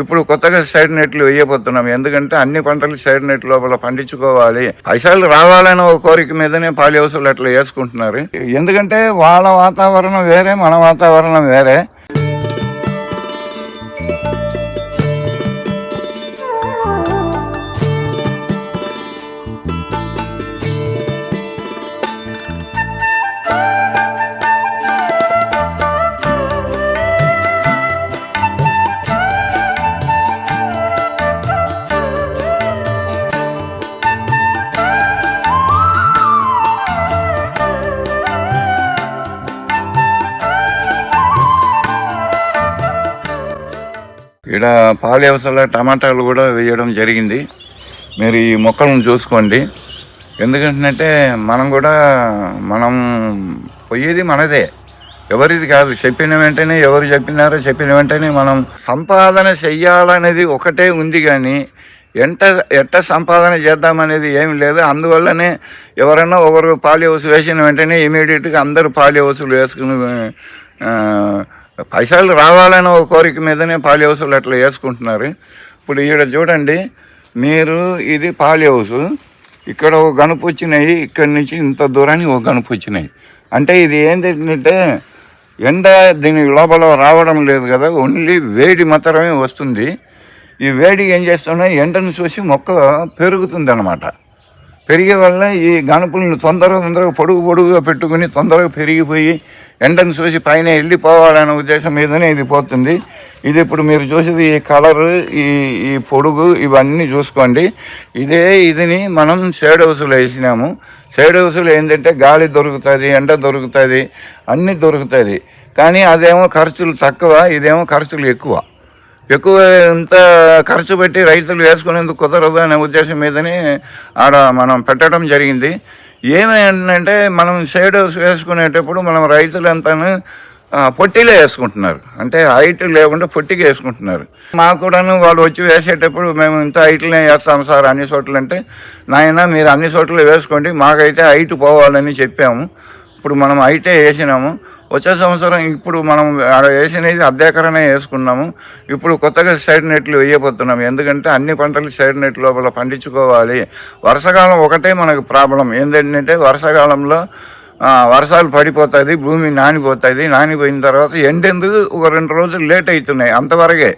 ఇప్పుడు కొత్తగా సైడ్ నెట్లు వేయబోతున్నాం. ఎందుకంటే అన్ని పంటలు సైడ్ నెట్ లోపల పండించుకోవాలి. పైసలు రావాలనే ఒక కోరిక మీదనే పాలి హౌసులు అట్లా వేసుకుంటున్నారు. ఎందుకంటే వాళ్ళ వాతావరణం వేరే మన వాతావరణం వేరే. ఇంకా పాలి టమాటాలు కూడా వేయడం జరిగింది. మీరు ఈ మొక్కలను చూసుకోండి. ఎందుకంటే మనం కూడా మనం పోయేది మనదే. ఎవరిది కాదు చెప్పిన వెంటనే ఎవరు చెప్పినారో చెప్పిన వెంటనే మనం సంపాదన చెయ్యాలనేది ఒకటే ఉంది కానీ ఎంట ఎట్ట సంపాదన చేద్దామనేది ఏమి లేదు. అందువల్లనే ఎవరన్నా ఒకరు పాలి హౌస్ వేసిన వెంటనే ఇమీడియట్గా అందరూ పాలి హౌసులు వేసుకుని పైసలు రావాలనే ఒక కోరిక మీదనే పాలి హౌసులు అట్లా వేసుకుంటున్నారు. ఇప్పుడు ఈడ చూడండి మీరు ఇది పాలి హౌస్ ఇక్కడ ఒక గనుపు వచ్చినాయి ఇక్కడి నుంచి ఇంత దూరానికి ఒక గనుపు వచ్చినాయి. అంటే ఇది ఏంటంటే ఎండ దీని లోపల రావడం లేదు కదా ఓన్లీ వేడి మాత్రమే వస్తుంది. ఈ వేడి ఏం చేస్తున్నాయి ఎండను చూసి మొక్క పెరుగుతుంది అనమాట పెరిగే వల్ల ఈ గణపులను తొందరగా తొందరగా పొడుగు పొడుగుగా పెట్టుకుని తొందరగా పెరిగిపోయి ఎండను చూసి పైన వెళ్ళిపోవాలనే ఉద్దేశం మీదనే ఇది పోతుంది. ఇది ఇప్పుడు మీరు చూసేది ఈ కలర్ ఈ ఈ పొడుగు ఇవన్నీ చూసుకోండి. ఇదే ఇదిని మనం షేడ్ హౌస్లో వేసినాము. షేడ్ హౌస్లో ఏంటంటే గాలి దొరుకుతుంది ఎండ దొరుకుతుంది అన్నీ దొరుకుతుంది. కానీ అదేమో ఖర్చులు తక్కువ ఇదేమో ఖర్చులు ఎక్కువ. ఎక్కువ ఇంత ఖర్చు పెట్టి రైతులు వేసుకునేందుకు కుదరదు అనే ఉద్దేశం మీదనే ఆడ మనం పెట్టడం జరిగింది. ఏమైందంటే మనం షేడ్ హౌస్ వేసుకునేటప్పుడు మనం రైతులంతాను పొట్టిలో వేసుకుంటున్నారు. అంటే హైట్ లేకుండా పొట్టిగా వేసుకుంటున్నారు. మాకు కూడాను వాళ్ళు వచ్చి వేసేటప్పుడు మేము ఇంత హైట్లనే వేస్తాం సార్ అన్ని చోట్ల అంటే నాయన మీరు అన్ని చోట్ల వేసుకోండి మాకైతే హైట్ పోవాలని చెప్పాము. ఇప్పుడు మనం హైటే వేసినాము. వచ్చే సంవత్సరం ఇప్పుడు మనం వేసినది అర్ధేకరనే వేసుకున్నాము. ఇప్పుడు కొత్తగా సైడ్ నెట్లు వేయబోతున్నాం. ఎందుకంటే అన్ని పంటలు సైడ్ నెట్ లోపల పండించుకోవాలి. వర్షాకాలం ఒకటే మనకు ప్రాబ్లం. ఏంటంటే వర్షాకాలంలో వర్షాలు పడిపోతుంది భూమి నానిపోతుంది నానిపోయిన తర్వాత ఎండెందుకు ఒక రెండు రోజులు లేట్ అవుతున్నాయి అంతవరకే.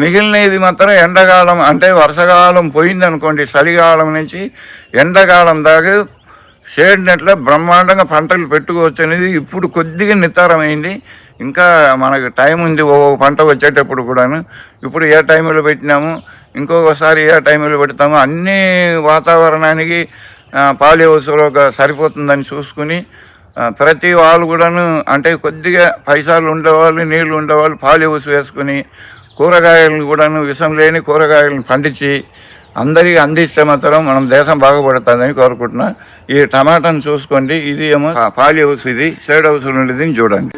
మిగిలినది మాత్రం ఎండాకాలం. అంటే వర్షాకాలం పోయిందనుకోండి చలికాలం నుంచి ఎండాకాలం దాకా షేడ్ నెట్లో బ్రహ్మాండంగా పంటలు పెట్టుకోవచ్చు అనేది ఇప్పుడు కొద్దిగా నితారమైంది. ఇంకా మనకు టైం ఉంది ఓ పంట వచ్చేటప్పుడు కూడాను. ఇప్పుడు ఏ టైంలో పెట్టినాము ఇంకొకసారి ఏ టైంలో పెడతాము అన్ని వాతావరణానికి ఆ, పాలి హౌస్లో ఒక సరిపోతుందని చూసుకుని ప్రతి వాళ్ళు కూడాను అంటే కొద్దిగా పైసలు ఉండేవాళ్ళు నీళ్ళు ఉండేవాళ్ళు పాలి హౌస్ వేసుకుని కూరగాయలను కూడాను విషం లేని కూరగాయలను పండించి అందరికీ అందిస్తే మాత్రం మనం దేశం బాగుపడుతుందని కోరుకుంటున్నా. ఈ టమాటాను చూసుకోండి ఇది ఏమో పాలి హౌస్ ఇది షేడ్ హౌస్ ఉండేది చూడండి.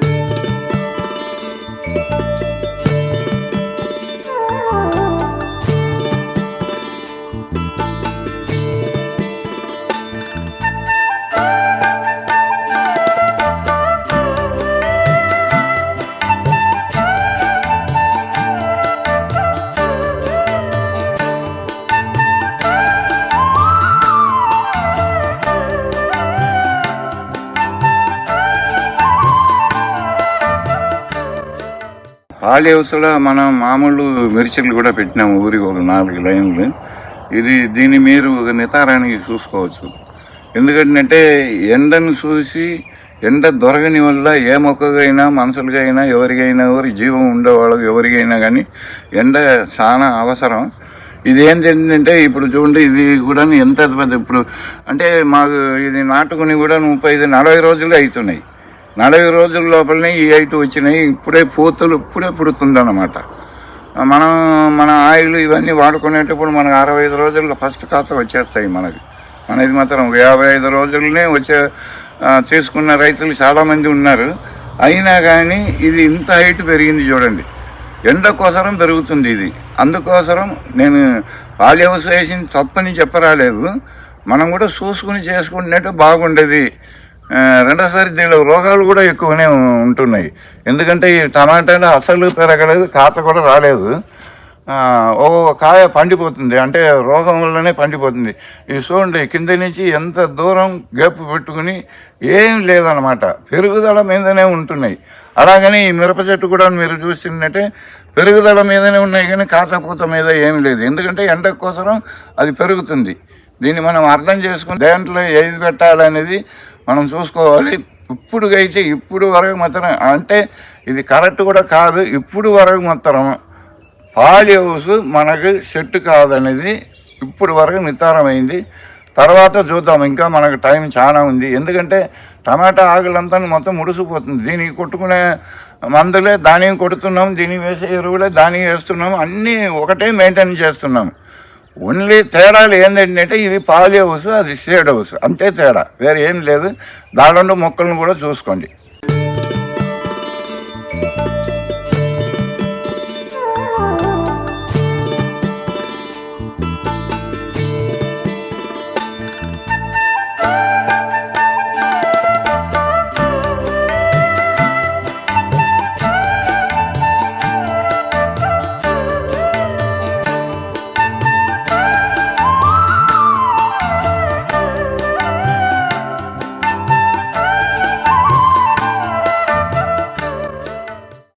ఖాళీ హౌస్లో మనం మామూలు మిర్చిలు కూడా పెట్టినాము ఊరికి ఒక నాలుగు లైన్లు. ఇది దీన్ని మీరు ఒక నితారానికి చూసుకోవచ్చు. ఎందుకంటే ఎండను చూసి ఎండ దొరకని వల్ల ఏ మొక్కకైనా మనుషులకైనా ఎవరికైనా ఎవరి జీవం ఉండేవాళ్ళకి ఎవరికైనా కానీ ఎండ చాలా అవసరం. ఇది ఏం జరిగిందంటే ఇప్పుడు చూడండి ఇది కూడా ఎంత పెద్ద ఇప్పుడు అంటే మాకు ఇది నాటుకుని కూడా ముప్పై ఐదు నలభై రోజులు అవుతున్నాయి. నలభై రోజుల లోపలనే ఈ ఐటు వచ్చినాయి. ఇప్పుడే పూతలు ఇప్పుడే పుడుతుందన్నమాట. మనం మన ఆయిల్ ఇవన్నీ వాడుకునేటప్పుడు మనకు అరవై ఐదు రోజుల్లో ఫస్ట్ కాత వచ్చేస్తాయి మనకి. మనది మాత్రం యాభై ఐదు రోజులనే వచ్చే తీసుకున్న రైతులు చాలామంది ఉన్నారు. అయినా కానీ ఇది ఇంత హైట్ పెరిగింది చూడండి. ఎండ కోసరం పెరుగుతుంది ఇది. అందుకోసరం నేను పాలి హౌస్ తప్పని చెప్పరాలేదు. మనం కూడా చూసుకుని చేసుకున్నట్టు బాగుండేది. రెండోసారి దీనిలో రోగాలు కూడా ఎక్కువనే ఉంటున్నాయి. ఎందుకంటే ఈ టమాటాలు అసలు పెరగలేదు కాత కూడా రాలేదు. ఆ, ఓ కాయ పండిపోతుంది అంటే రోగం వల్లనే పండిపోతుంది. ఈ చూడండి కింద నుంచి ఎంత దూరం గేపు పెట్టుకుని ఏం లేదనమాట పెరుగుదల మీదనే ఉంటున్నాయి. అలాగని ఈ మిరప చెట్టు కూడా మీరు చూసిందంటే పెరుగుదల మీదనే ఉన్నాయి కానీ కాతపూత మీద ఏమీ లేదు. ఎందుకంటే ఎండ కోసరం అది పెరుగుతుంది. దీన్ని మనం అర్థం చేసుకుని దేంట్లో ఏది పెట్టాలనేది మనం చూసుకోవాలి. ఇప్పుడు అయితే ఇప్పుడు వరకు మాత్రం అంటే ఇది కరెక్ట్ కూడా కాదు ఇప్పుడు వరకు మాత్రం పాలి హౌస్ మనకు సెట్ కాదనేది ఇప్పుడు వరకు నిర్ధారమైంది. తర్వాత చూద్దాం ఇంకా మనకు టైం చాలా ఉంది. ఎందుకంటే టమాటా ఆకులంతా మొత్తం ముడిసిపోతుంది దీనికి కొట్టుకునే మందులే దానికి కొడుతున్నాం దీనికి వేసే ఎరువులే దానికి వేస్తున్నాం అన్నీ ఒకటే మెయింటైన్ చేస్తున్నాం. ఓన్లీ తేడాలు ఏంటంటే ఇది పాలి హౌస్ అది షేడ్ హౌస్ అంతే తేడా. వేరే ఏం లేదు దానిలో మొక్కలను కూడా చూసుకోండి.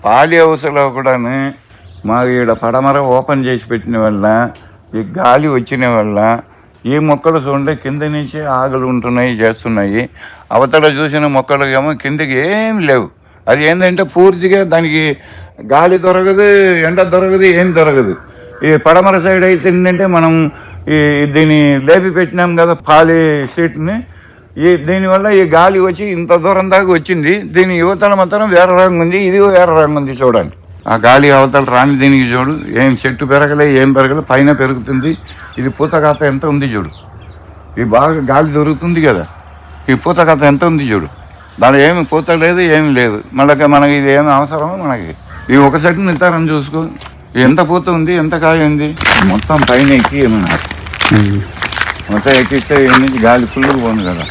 పాలి హౌస్లో కూడాను మా ఈడ పడమర ఓపెన్ చేసి పెట్టిన వల్ల ఈ గాలి వచ్చిన వల్ల ఈ మొక్కలు చూడండి కింద నుంచి ఆగలు ఉంటున్నాయి చేస్తున్నాయి. అవతల చూసిన మొక్కలు ఏమో కిందకి ఏం లేవు. అది ఏంటంటే పూర్తిగా దానికి గాలి దొరకదు ఎండ దొరకదు ఏం దొరకదు. ఈ పడమర సైడ్ అయితే ఏంటంటే మనం ఈ దీన్ని లేపి పెట్టినాం కదా పాలి షీట్ని. ఈ దీనివల్ల ఈ గాలి వచ్చి ఇంత దూరం దాకా వచ్చింది. దీని యువతల మాత్రం వేరే రంగు ఉంది. ఇది వేరే రంగు ఉంది చూడండి. ఆ గాలి అవతల రాని దీనికి చూడు. ఏం చెట్టు పెరగలే ఏం పెరగలే పైన పెరుగుతుంది. ఇది పూత కాత ఎంత ఉంది చూడు. ఈ బాగా గాలి దొరుకుతుంది కదా. ఈ పూత కథ ఎంత ఉంది చూడు. దాని ఏమి పూత లేదు ఏమి లేదు. మళ్ళీ మనకి ఇది ఏమి అవసరమో మనకి? ఈ ఒక చెట్టు నిర్ధారణ చూసుకో. ఎంత పూత ఉంది ఎంత కాయ ఉంది? మొత్తం పైన ఎక్కి ఏమన్నా మొత్తం ఎక్కిస్తే నుంచి గాలి ఫుల్గా పోను కదా.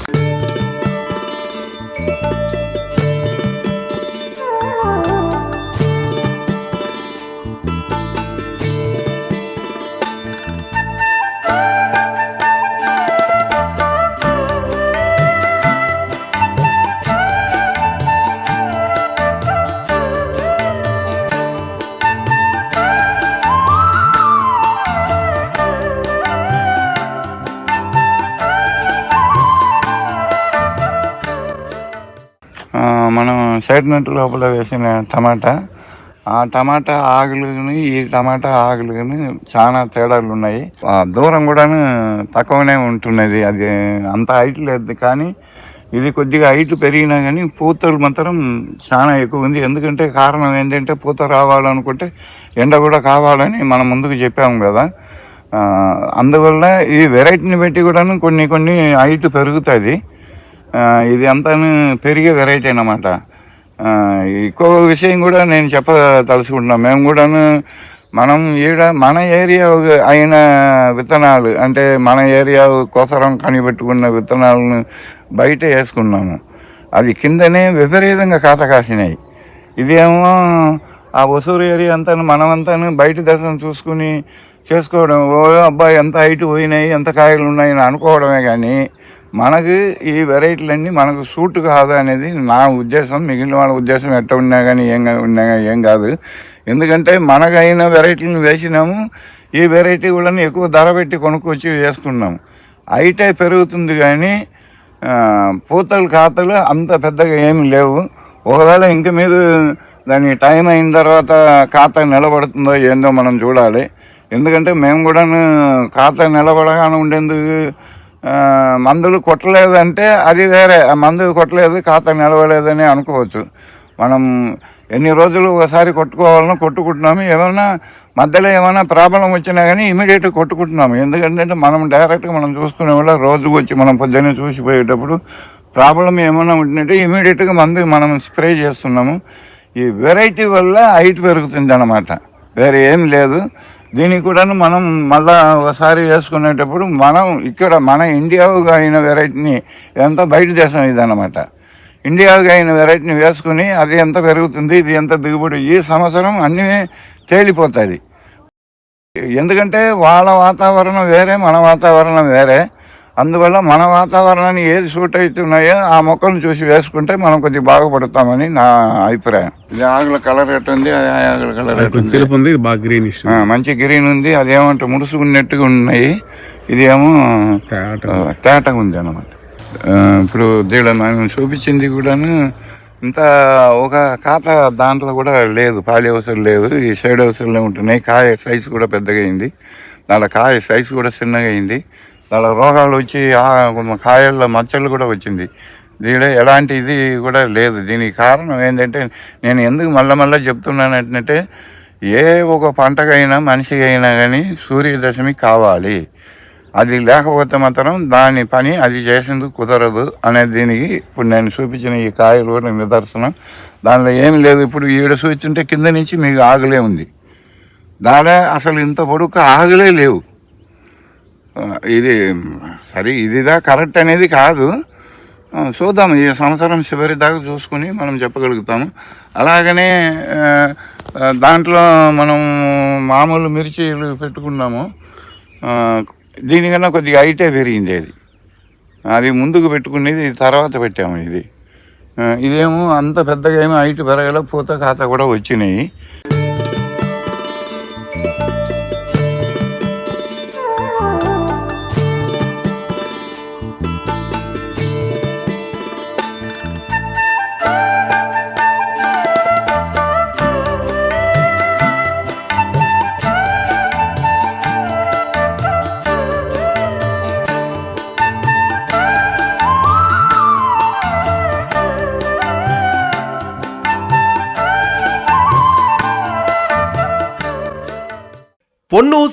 సైడ్ నట్టు లోపల వేసిన టమాటా. ఆ టమాటా ఆకులుని ఈ టమాటా ఆకులుని చాలా తేడాలు ఉన్నాయి. దూరం కూడాను తక్కువనే ఉంటున్నది. అది అంత హైట్ లేదు కానీ ఇది కొద్దిగా హైట్ పెరిగినా కానీ పూతలు మాత్రం చాలా ఎక్కువ ఉంది. ఎందుకంటే కారణం ఏంటంటే పూత రావాలనుకుంటే ఎండ కూడా కావాలని మనం ముందుకు చెప్పాము కదా. అందువల్ల ఈ వెరైటీని బట్టి కూడాను కొన్ని కొన్ని హైట్ పెరుగుతుంది. ఇది అంతా పెరిగే వెరైటీ అన్నమాట. ఎక్కువ ఇంకో విషయం కూడా నేను చెప్పదలుచుకుంటున్నాను మేము కూడాను మనం ఈడ మన ఏరియా అయిన విత్తనాలు అంటే మన ఏరియా కోసరం కనిపెట్టుకున్న విత్తనాలను బయట వేసుకున్నాము. అది కిందనే విపరీతంగా కాత కాసినాయి. ఇదేమో ఆ వసూరు ఏరియా అంతా మనమంతా బయట దర్శనం చూసుకుని చేసుకోవడం ఓ అబ్బాయి ఎంత హైట్ పోయినాయి ఎంత కాయలు ఉన్నాయని అనుకోవడమే కానీ మనకు ఈ వెరైటీలన్నీ మనకు సూట్ కాదు అనేది నా ఉద్దేశం మిగిలిన వాళ్ళ ఉద్దేశం ఎట్ట ఉన్నా కానీ ఏం కా- ఉన్నా కానీ ఏం కాదు. ఎందుకంటే మనకైన వెరైటీలను వేసినాము ఈ వెరైటీ కూడా ఎక్కువ ధర పెట్టి కొనుక్కొచ్చి వేసుకున్నాము అయితే పెరుగుతుంది కానీ పూతలు ఖాతాలు అంత పెద్దగా ఏమి లేవు. ఒకవేళ ఇంక మీద దాని టైం అయిన తర్వాత ఖాతా నిలబడుతుందో ఏందో మనం చూడాలి. ఎందుకంటే మేము కూడా ఖాతా నిలబడగానే ఉండేందుకు మందులు కొట్టలేదంటే అది వేరే. ఆ మందు కొట్టలేదు ఖాతా నిలవలేదని అనుకోవచ్చు. మనం ఎన్ని రోజులు ఒకసారి కొట్టుకోవాలన్నా కొట్టుకుంటున్నాము. ఏమైనా మధ్యలో ఏమైనా ప్రాబ్లం వచ్చినా కానీ ఇమీడియట్గా కొట్టుకుంటున్నాము. ఎందుకంటే మనం డైరెక్ట్గా మనం చూసుకునే వల్ల రోజుకు వచ్చి మనం పొద్దున్నే చూసిపోయేటప్పుడు ప్రాబ్లం ఏమైనా ఉంటుందంటే ఇమీడియట్గా మందు మనం స్ప్రే చేస్తున్నాము. ఈ వెరైటీ వల్ల హైట్ పెరుగుతుంది అన్నమాట వేరే ఏం లేదు. దీనికి కూడా మనం మళ్ళా ఒకసారి వేసుకునేటప్పుడు మనం ఇక్కడ మన ఇండియాగా అయిన వెరైటీని ఎంత బయట దేశం ఇదన్నమాట. ఇండియాగా అయిన వెరైటీని వేసుకుని అది ఎంత పెరుగుతుంది ఇది ఎంత దిగుబడి ఈ సంవత్సరం అన్నీ తేలిపోతుంది ఎందుకంటే వాళ్ళ వాతావరణం వేరే మన వాతావరణం వేరే. అందువల్ల మన వాతావరణాన్ని ఏది సూట్ అవుతున్నాయో ఆ మొక్కలను చూసి వేసుకుంటే మనం కొద్దిగా బాగుపడతామని నా అభిప్రాయం. ఇది ఆకుల కలర్ ఎట్టుంది అది ఆకుల కలర్ కొంచెం తెలుపు ఉంది బాగా గ్రీనిష్ ఆ, మంచి గ్రీన్ ఉంది అదేమంటే ముడుసుకున్నట్టుగా ఉన్నాయి. ఇది ఏమో తేటగా ఉంది అనమాట ఇప్పుడు మనం చూపించింది కూడాను ఇంత ఒక ఖాత దాంట్లో కూడా లేదు పాలి అవసరం లేదు ఈ సైడ్ అవసరంలో ఉంటున్నాయి. కాయ సైజు కూడా పెద్దగా అయింది. దాంట్లో కాయ సైజు కూడా చిన్నగా అయింది. దాని రోగాలు వచ్చి కాయల్లో మచ్చలు కూడా వచ్చింది. దీనిలో ఎలాంటి ఇది కూడా లేదు. దీనికి కారణం ఏంటంటే నేను ఎందుకు మళ్ళీ మళ్ళీ చెప్తున్నాను ఏంటంటే ఏ ఒక పంటకైనా మనిషికి అయినా కానీ సూర్యదశమి కావాలి. అది లేకపోతే మాత్రం దాని పని అది చేసేందుకు కుదరదు అనే దీనికి ఇప్పుడు నేను చూపించిన ఈ కాయలు కూడా నిదర్శనం. దానిలో ఏమి లేదు. ఇప్పుడు ఈడ చూస్తుంటే కింద నుంచి మీకు ఆగలే ఉంది. దాని అసలు ఇంత పొడుగు ఆగలే లేవు. ఇది సరే ఇదిదా కరెక్ట్ అనేది కాదు. చూద్దాం ఈ సంవత్సరం చివరి దాకా చూసుకుని మనం చెప్పగలుగుతాము. అలాగనే దాంట్లో మనం మామూలు మిర్చీలు పెట్టుకున్నాము. దీనికన్నా కొద్దిగా హైటే పెరిగింది అది. అది ముందుకు పెట్టుకునేది తర్వాత పెట్టాము ఇది. ఇదేమో అంత పెద్దగా ఏమో హైట్ పెరగల పూత ఖాతా కూడా వచ్చినాయి.